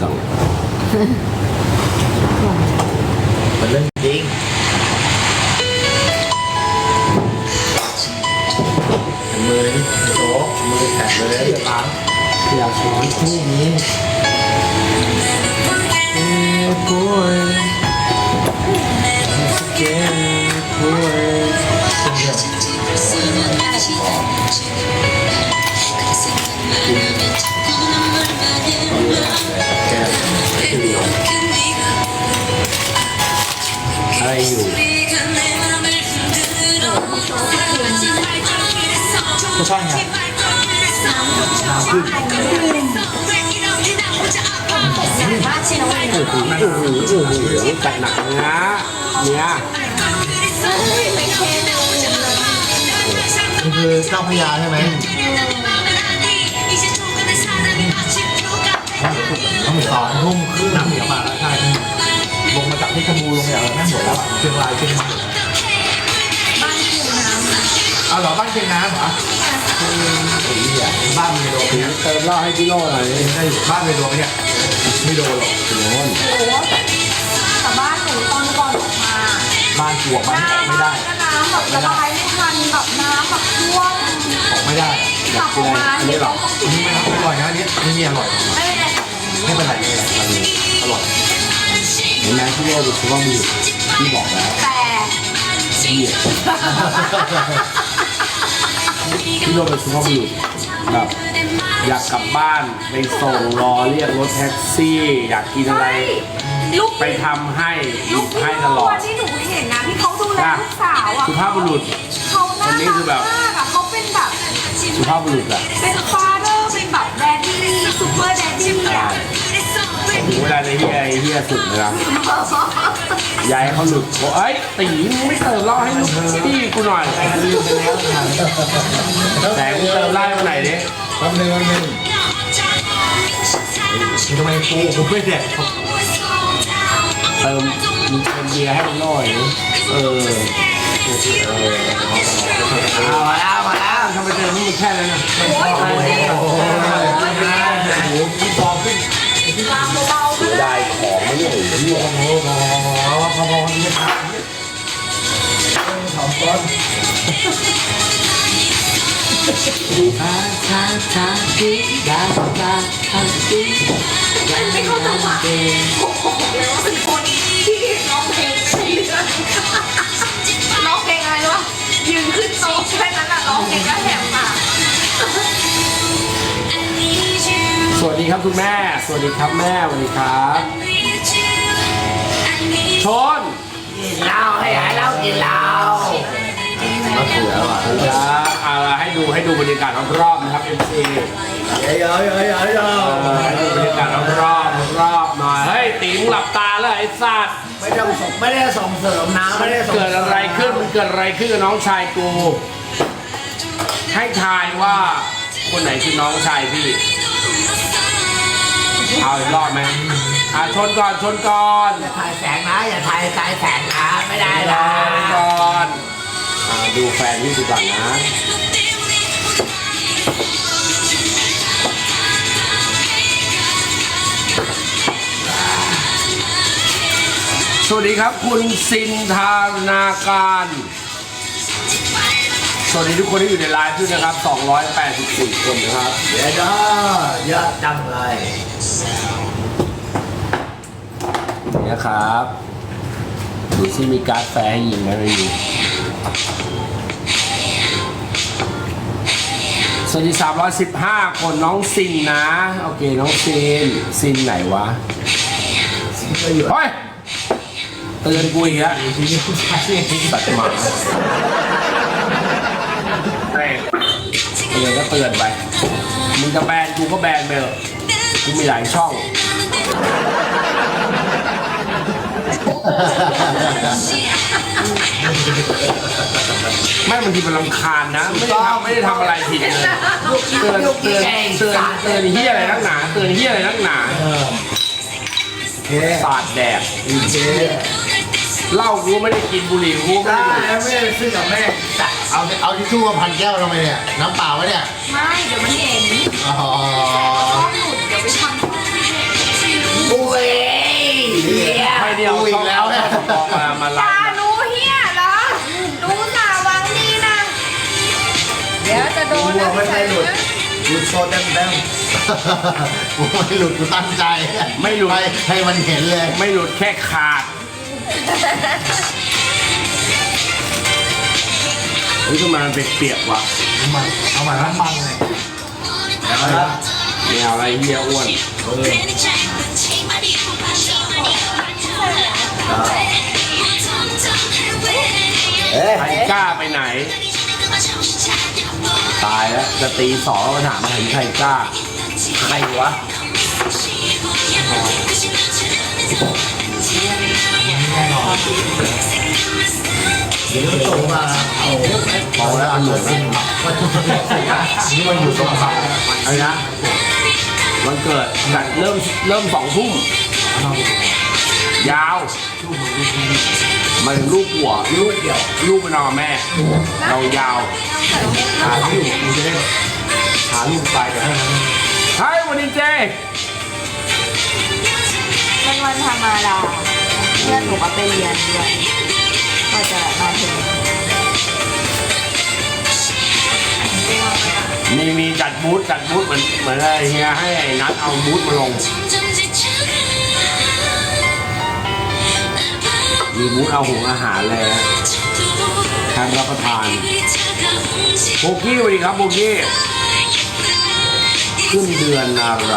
จังมันเรื่องจริงมือนี่โต๊ะมือแข็งเลยจะล้างอยากช้อนคู่นี้ อะไรอยู่ก็ใช่ไงน้ำขึ้นโอ้โหโอ้โหโอ้โหจัดหนักนะเนี่ยนี่คือเจ้าพญาใช่ไหมต้องสองทุ่มครึ่งน้ำเหนียวมาแล้วใช่ ลงมาจากที่ขมูลงมาจากแม่งหมดแล้วเชียงรายเชียงใหม่เอาเหรอบ้านเชียงน้ำเหรอบ้านมีโดนเนี่ยเติมเหล้าให้พี่โน่หน่อยได้บ้านมีโดนเนี่ยไม่โดนหรอกโน่นแต่บ้านหนูตอนก่อนออกมาบ้านกลัวบ้านออกไม่ได้ก็น้ำแบบระบายไม่ทันแบบน้ำแบบท่วมออกไม่ได้ขับออกมาอันนี้หรออันนี้ไม่อร่อยนะอันนี้อันนี้มีอร่อยไม่เป็นไรไม่เป็นไรอร่อย เห็นไหมพี่โน่ดูคือว่ามีพี่บอกแล้วแต่พี่โน่เป็นสุภาพบุรุษแบบอยากกลับบ้านไปส่งรอเรียกรถแท็กซี่ อยากกินอะไร ลูกไปทำให้หลูยิกบที่ให้ตลอด ที่หนูเห็นนะที่เขาดูแลลูกสาวอะสุภาพบุรุษ เขาน่าคนนี้รัคืกอแบบมากอะเขาเป็นแบบ สุภาพบุรุษอะ เป็นฟาเธอร์เป็นแบบแดดดี้ซูเปอร์แดดดี้อะ ถึงเวลาในเฮียไอ้เฮียสุดนะครับยายเขาหลุดบอกเอ้ยตีมึงไม่เติมเหล้าให้ลูกพี่กูหน่อยลืมไปแล้วแต่มึงเติมเหล้าให้มาไหนอยดิแป๊บนึงแป๊บนึงทำไมกูผมไม่แดกเติมมึงเติมเบียร์ให้มันหน่อยเออเออเอามาแล้วมาแล้วทำไมเติมนี่มันแค่นั้นนะโอ้โหพี่ฟองขึ้นลามเบาๆก็ได้ได้ อ้โหพอพอพอพอนี่ครับสองก้อนไม่เข้าจังหวะแล้วเป็นคนที่ร้องเพลงใช่เรื่องร้องเพลงอะไรรู้ป่ะยืนขึ้นโต๊ะแค่นั้นอะร้องเพลงก็แหบปากสวัสดีครับคุณแม่ สวัสดีครับแม่สวัสดีครับ ชนเหล้าให้หายเหล้ากินเหล้ามาเสือว่ะจะเอาละให้ดูให้ดูบรรยากาศรอบๆนะครับ MC เยอะเยอะเยอะเยอะเยอะเออให้ดูบรรยากาศรอบๆรอบๆหน่อยเฮ้ยติ๋งหลับตาเลยไอ้สัตว์ไม่ต้องส่งไม่ได้ส่งเสริมน้ำไม่ได้ส่งเกิดอะไรขึ้นมันเกิดอะไรขึ้นกับน้องชายกู ให้ทายว่าคนไหนคือน้องชายพี่ เอาอีกรอบไหม อะชนก่อนชนก่อนถ่ายแสงนะอย่าถ่ายถ่ายแสงนะไม่ได้ชนะนก่อนอะดูแฟนพี่ดูก่อนนะสวัสดีครับคุณสินธานาการ สวัสดีทุกคนที่อยู่ในไลฟ์ด้วยนะครับ 284 คนนะครับ เดี๋ยวเด้อเยอะจังเลย นี่นะครับดูที่มีการ์ดแฟร์ให้ยิงไหมไม่มีสวัสดี315 คนน้องซินนะ โอเค น้องซินซินไหนวะก็อยู่เฮ้ยเตือนกูอีกแล้วที่นี่ข้ายนี่ตัดหมาเตือนก็เตือนไป มึงจะแบนกูก็แบนไปเถอะกูมีหลายช่อง ไม่บางทีมันรำคาญนะ ไม่ได้ทำไม่ได้ทำอะไรผิดเลยเตือนเตือนเตือนเตือนเฮียอะไรนักหนาเตือนเฮียอะไรนักหนาเออโอเคสาดแดดโอเคเหล้ากูไม่ได้กินบุหรี่กูไม่ได้ได้ดูดไม่ได้ซื้อกับแม่เอาเอาทิชชู่มาพันแก้วทำไมเนี่ยน้ำเปล่าวะเนี่ยไม่เดี๋ยวมันเห็นอ๋อต้อง หลุดเดี๋ยวไปทำเอาอีกแล้วช่องเอามามาอไล่ย่ารู้เฮียเหรอดูสาวังดีนะเดี๋ยวจะโดนนะไม่ได้หลุดนะหลุดโซเต็มเต็มกูไม่หลุดกูตั้งใจ ไม่หลุดให้ให้มันเห็นเลย ไม่หลุดแค่ขาดเฮ้ยทำไมมันเปียกๆวะมันเอามาน้ำมันเลยไม่เอาอะไรเฮียอ้วนเอ๊ะไทก้าไปไหน ตายแล้วจะตีสองมาถามถึงไทก้าใครวะแน่นอนเดี๋ยวมันส่งมาเอาบอกแล้วอันหลุดสิ้นนี่มันอยู่ตรงขาอะไรนะวันเกิดจัดเริ่มเริ่มสองทุ่ม ยาว มันลูกหัวลูกเดี่ยว ลูกไปนอนกับแม่ เรายาวหาที่อยู่กูจะได้หาลูกไปแต่ให้มันใช่วันนี้เจเป็นวันธรรมดาเพื่อนหนูก็ไปเรียนด้วยก็จะมาถึงมีมีจัดบูธจัดบูธเหมือนเหมือนอะไรเฮียให้ไอ้นัดเอาบูธมาลง มีบูธเอาหุงอาหารเลยนะทานรับประทานโบกี้สวัสดีครับโบกี้ขึ้นเดือนอะไร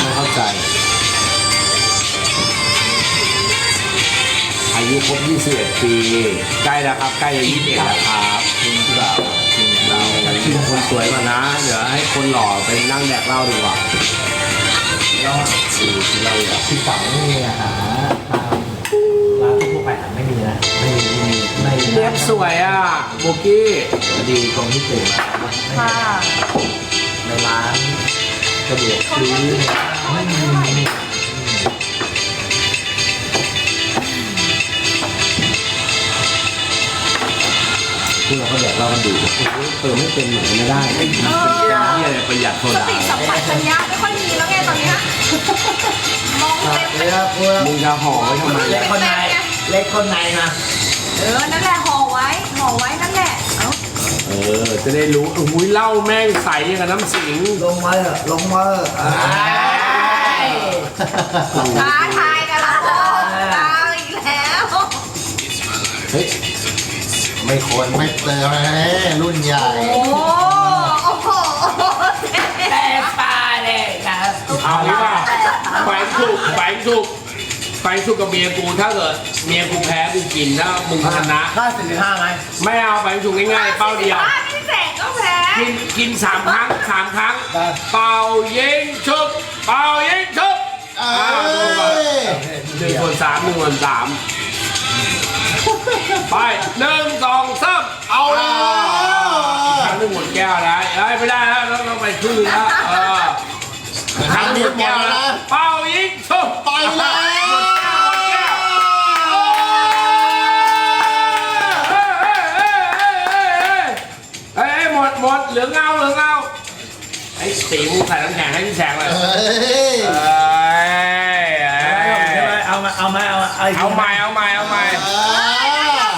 ไม่เข้าใจ อายุครบ21 ปี ใกล้แล้วครับ ใกล้จะ21แล้วครับคุณเราคุณเราชื่อคนสวยมานะ เดี๋ยวให้คนหล่อไปนั่งแดกเหล้าดีกว่าแล้วคือเราอยากที่ฝั่งไม่มีอา นะไม่มีไม่มีไม่มีเรียบสวยอะโบกี้ดีตรงที่ตื่นมาค่ะในร้านสะดวกซื้อไม่มีไม่มีพวกเราก็แดกเหล้ากันดูเติมไม่เป็นเหมือนไม่ได้ไม่ดีเป็นเที่ยอะไรประหยัดโซสดาติสัมปชัญญะไม่ค่อยมีแล้วไงตอนเนี้ยมองเต็มไปเรียกเพื่อมึงจะห่อไว้ทำไมเล็กคนใน เล็กคนในนะเออ นั่นแหละห่อไว้ ห่อไว้นั่นแหละ เอ้าเออ จะได้รู้อุ้ยเหล้าแม่งใสอย่างกับน้ำสิงลงมาเถอะลงมาเถอะอ่าท้าทายกันละเอาอีกแล้วเฮ้ยไม่ควรไม่เจอแม่รุ่นใหญ่ โอ้โอ้ แฝงสุกกับเมียกูถ้าเกิดเมียกูแพ้กูกินถ้ามึงชนะค่าสี่สิบห้าไหมไม่เอาแฝงสุกง่ายๆเป้าเดียวบ้านพี่แสงก็แพ้กินกินสามครั้งสามครั้งเป่ายิงชุบเป่ายิงชุบเอ้อ่าดูก่อนยหนึ่งคนสามหนึ่งคนสามไปหนึ่งสองสามเอาแล้ครั้งหนึ่งหมดแก้วแล้วเอ้ยไม่ได้แล้วต้องต้องไปครึ่งแล้วเออครั้งหนึ่งหมดแก้วแล้วเป่ายิงชุบ ไปแล้ว ไอ้สีมึงใส่น้ำแข็งให้พี่แสงเลยเฮ้ยเอ้ยเอามาเอามาเอามาเอาใหม่เอาใหม่เอาใหม่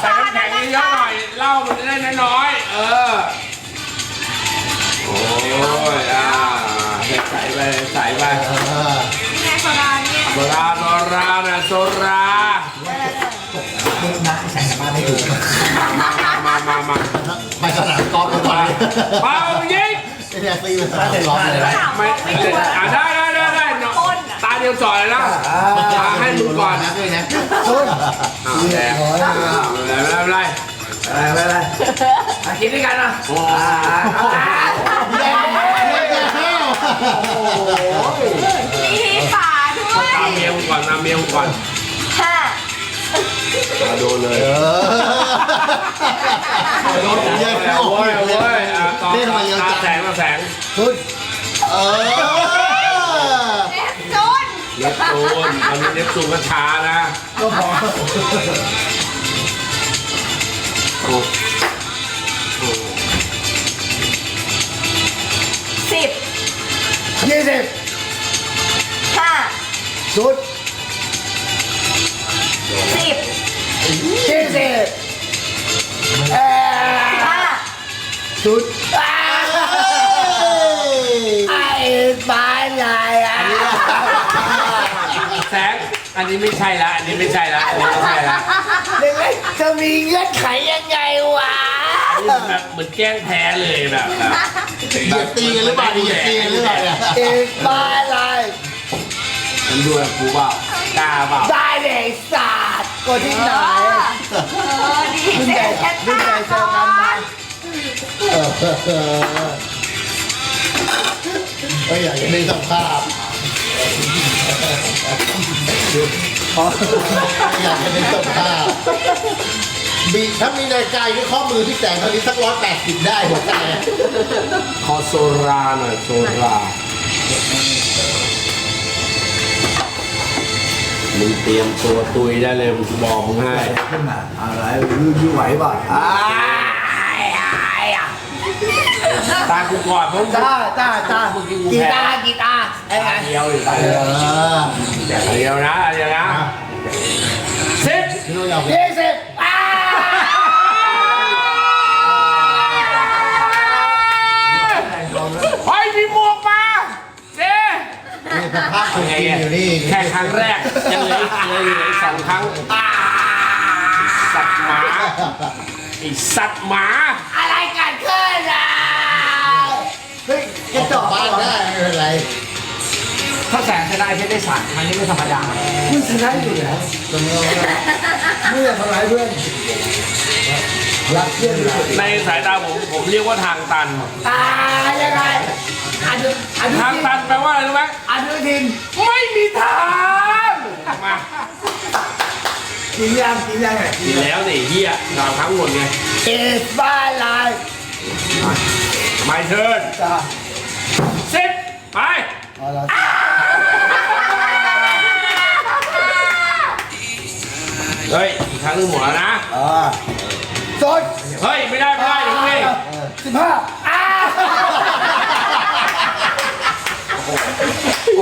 ใส่น้ำแข็งเยอะๆหน่อยเหล้ามันจะได้น้อยๆ เออ โอ้ยอ่าใส่ไปใส่ไปนี่ไงโซดาเนี่ย โซราโซรานะโซรามึงนะแข่งกันบ้านไม่ถูกมามามามาไปสนามกอล์ฟกันไปเป่ายิง เนี่ยตีเป็นสนามกอล์ฟเลยนะ ถามไม่บอกไม่ควรอ่าได้ได้ได้ได้เนาะตาเดียวจ่อยเลยนะอ่าให้มึงก่อนนะด้วยนะต้นอ่าแดงอ่าไม่เป็นไรไม่เป็นไรอะไรอะไรอะไรมากินด้วยกันนะโอ้แย่แย่แย่มีฝาด้วยตามเมียมึงก่อนตามเมียมึงก่อนค่ะ มาโดนเลยเออโดนแย่โอ้โอ้ยยโอ้ยอ่าต่อเล่นมาเยอะตาจังแสงตาแสงคุณเออเอฟจนเล็บตูนตอนนี้เล็บตูนก็ช้านะก็พอโอ้โหสิบยี่สิบห้าชุดเสิบยี่สิบเออห้าสุดอ่าไอ้บ้านใหญ่อะแสงอันนี้ไม่ใช่ละ อันนี้ไม่ใช่ละอันนี้ไม่ใช่ละยังไงจะมีเงื่อนไขยังไงวะ อันนี้แบบเหมือนแกล้งแพ้เลยแบบแบบเหยียดตีกันหรือเปล่าเหยียดตีกันหรือเปล่าเนี่ยไอ้บ้านใหญ่มันดูแบบกูเปล่า กล้าเปล่าได้เลยศาสตร์ก็ที่ไหนเออดีรุ่นเจใหญ่แค่รุ่นใหญ่เจตาอกันนะเออเออเอ้ยอยากจะได้สภาพอยากจะได้สภาพบีถ้ามีนาฬิกาอยู่ที่ข้อมือที่แต่งตอนนี้สักร้อยแปดสิบได้หัวใจอะขอโซราหน่อยโซรา มึงเตรียมตัวตุยได้เลยมึงบอกมึงให้ขึ้นมาอะไรยื้อไหวป่ะอ่าไอ้ไอ้อะตากูก่อนเพราะจ้าจ้าจ้ากีตาร์กีตาร์ไอ้ไงเดียวอยู่ตาเอเดียวอเดียวนะเดียวนะสิบพี่โน้ตอยากเป็น ยี่สิบอ่า เฮ้ยมีหมวกมาเจ๊ นี่สภาพคนกินอยู่นี่แค่ครั้งแรกยังเหลืออีกเหลืออีกสองครั้งอ่าสัตว์หมาไอสัตว์หมาอะไรกันขึ้นอะเฮ้ยกระจกลัอบกบ้านได้ไม่เป็นไรถ้าแสงชนะเพชรได้สามครั้งนี้ไม่ธรรมดาคุณชนะอยู่แล้วไม่อยากทำร้ายเพื่อน รักเพื่อนที่สุดในสายตาผมผมเรียกว่าทางตันอ่ายังไงอนุอนุทางทินตันแปลว่าอะไรรู้ไหมอนุทินไม่มีทางมากินยังกินยังไงดีแล้วนี่เฮียดาวทั้งหมดไงเอสบ้าลายไม่เทิร์นจ้าสิบไปเอาละเฮ้ยอีกครั้งหนึงหมดแล้วนะ อ่า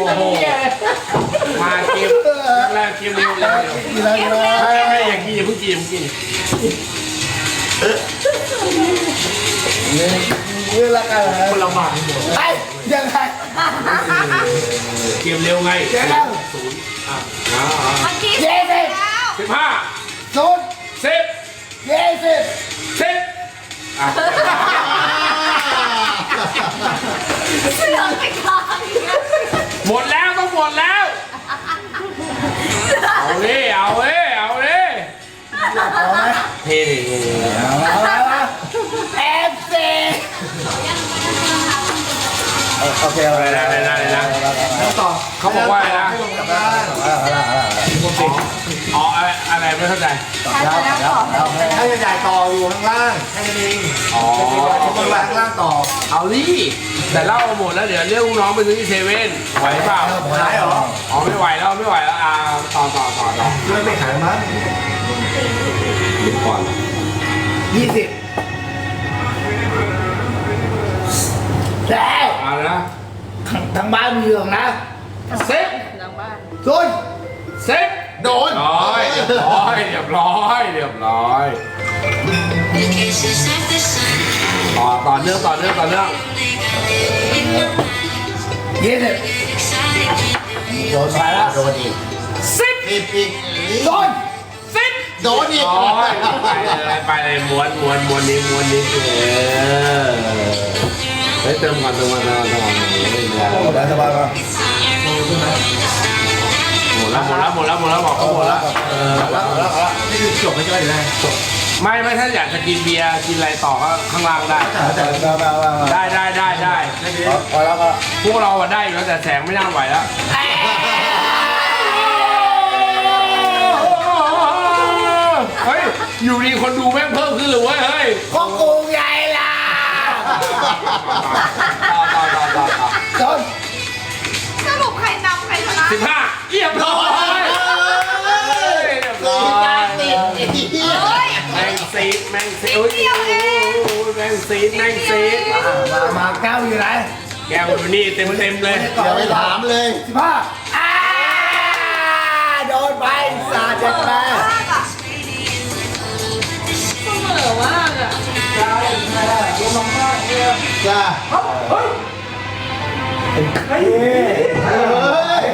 อ้โหมาเกมแรกเกมเร็วเร็วเร็วกินแล้วกินแล้วไม่ไม่อย่างกินอย่าเพิ่งกินอย่าเพิ่งกินเรื่องละกันเหรคนละบาทไอ้ยังไงเกมเร็วไงเดี๋ยวแล้วศูนย์อะอ่าเมื่อกี้เย้ โอเคอะไรนะอะไรนะอะไรนะต่อเขาบอกว่าอะไรนะให้ลงกลับบ้านเอาละเอาละเอาละอ๋ออะไรอะไรไม่เข้าใจแล้วแล้วแล้วให้ใหญ่ต่ออยู่ข้างล่างให้กันเองอ๋อข้างล่างข้างล่างต่อ เอาดิแต่เล่าหมดแล้วเดี๋ยวเรียกลูกน้องไปซื้อที่เซเว่นไหวเปล่าหายเหรออ๋อไม่ไหวแล้วไม่ไหวแล้วอ่าต่อต่อต่อต่อช่วยไม่ขายมั้งหยุดก่อนยี่สิบแล้วเอาละ ทางบ้านมีเหลืองนะเซ็ตซุนเซ็ตโดนร้อยเรียบร้อยเรียบร้อยเรียบร้อยต่อต่อเนื่องต่อเนื่องต่อเนื่องยี่สิบโดนไปแล้วโดนอีกสิบสิบอีกโดนสิบโดนอีกร้อยไปเลยไปเลยม้วนม้วนม้วนนี้ม้วนนี้เออ เฮ้ยเติมก่อนเติมก่อนเติมก่อนเติมก่อนแล้วสบายป่ะหมดแล้วหมดแล้วหมดแล้วหมดแล้วบอกเขาหมดแล้วเออแล้วแล้วแล้วนี่คือจบไม่ใช่ไหมไม่ไม่ถ้าอยากจะกินเบียร์กินอะไรต่อก็ข้างล่างได้ แต่แต่แต่แต่ได้ได้ได้ได้พอแล้วก็พวกเราอะได้อยู่แล้วแต่แสงไม่น่าไหวแล้วเฮ้ยอยู่ดีคนดูแม่งเพิ่มขึ้นเลยเว้ยเฮ้ยของกู ซีดนั่งซีดมามาแก้วอยู่ไหนแก้วอยู่นี่เต็มเต็มเลยอย่าไปถามเลยสิบห้าอ่าโดนไปสาดเจ็ดแปดเสมอว่างอะจ้าเฮ้ยเฮ้ย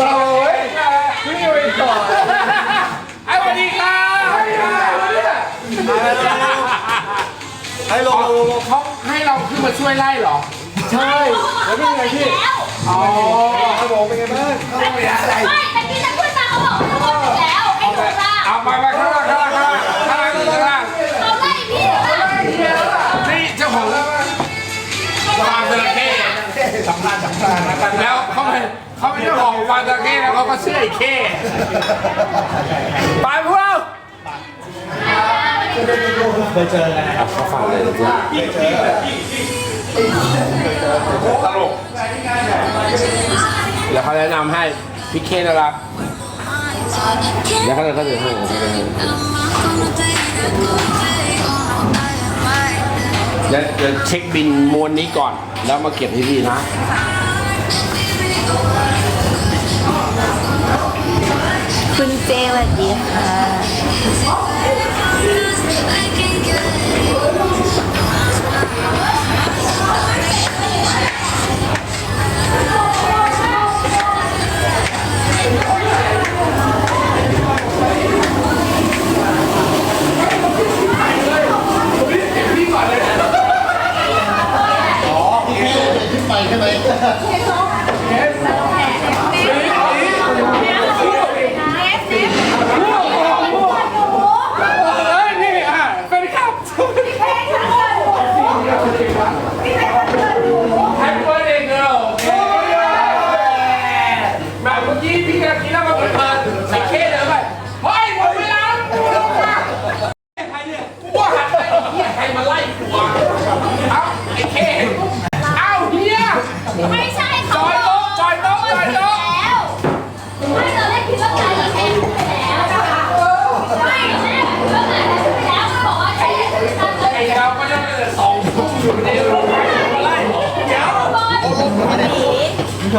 บ้าเว้ยไม่มีไปต่อไอ้สวัสดีครับให้ลงลงลงเขาให้เราขึ้นมาช่วยไล่เหรอ ใช่แล้วเป็นไงพี่อ๋อเขาบอกเป็นไงบ้างเขาบอกอะไรไม่แต่ที่จะขึ้นมาเขาบอกเขาบอกอยู่แล้วให้ดูว่าเอาไปไปข้างล่างข้างล่างข้างล่างข้างล่างข้างล่างเขาไล่พี่เหรอนี่เจ้าของฟาร์มจระเข้สำคัญสำคัญนะครับแล้ว เขาเป็นเจ้าของฟาร์มจระเข้แล้วเขาก็เชื่อไอ้เข้ไปพวกเราเคยเจอกันนะครับเขาฟังเลยตลกเดี๋ยวเขาแนะนำให้พี่เคนนะครับเดี๋ยวเขาจะเขาจะให้เดี๋ยวเดี๋ยวเช็คบินมวลนี้ก่อน แล้วมาเก็บที่พี่นะ คุณเจสวัสดีค่ะ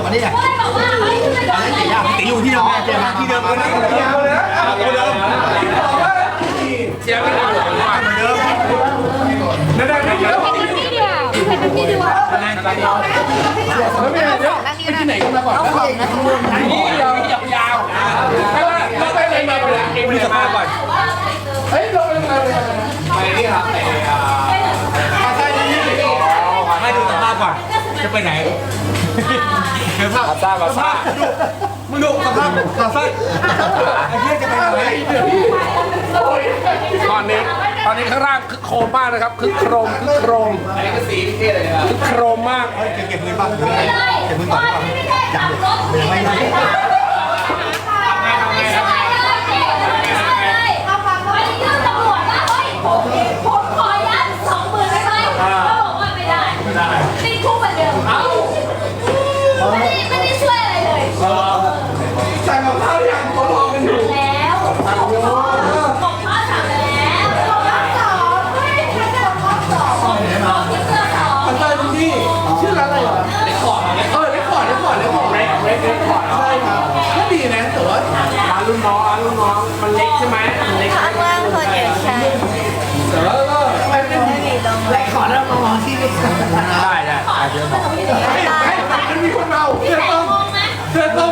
มึงทำมาได้ยังบอลบอกว่าเฮ้ยทำไมโดนใครแพ้ตีอยู่ที่เดิมแม่เจมที่เดิมเลยนะที่เดิมเลยนะที่เดิมเสียไม่ได้หรอกว่าเดิมนั่นได้ไม่เยอะเป็นพี่เดียวเป็นพี่เดียวแล้วไม่เยอะไปที่ไหนกันมาก่อนเอาของนะคุณลุงนี่ยาวยาวยาวไม่ว่าเราไปเลยมาเลยเองไปมาก่อนเฮ้ยเราไปมาเลยไปนี่ครับไปอ่าใช่ที่ให้ดูสภาพก่อนจะไปไหน เดี๋ยวภาพซาบาซามึงดูสภาพสภาพไอ้เหี้ยจะไปไหนตอนนี้ตอนนี้ข้างล่างคึกโครมมากนะครับคึกโครมคึกโครมอันนี้ก็สีพี่เท่เลยนะคึกโครมมากเก็บเก็บเงินบ้างเก็บไม่ได้เงินก่อนไม่ได้จับรถไม่ได้ไม่ใช่ไม่ใช่เอาฟังว่ายื่นตำรวจว่าเฮ้ยผมผมขอ ใช่ไหมข้างล่างคนเยอะใช่ไม่ได้มีลงเลยขอแล้วมองที่นี่ได้ได้เดี๋ยวบอกเฮ้ยเฮ้ยมันมีคนเมาเสื้อส้มเสื้อส้ม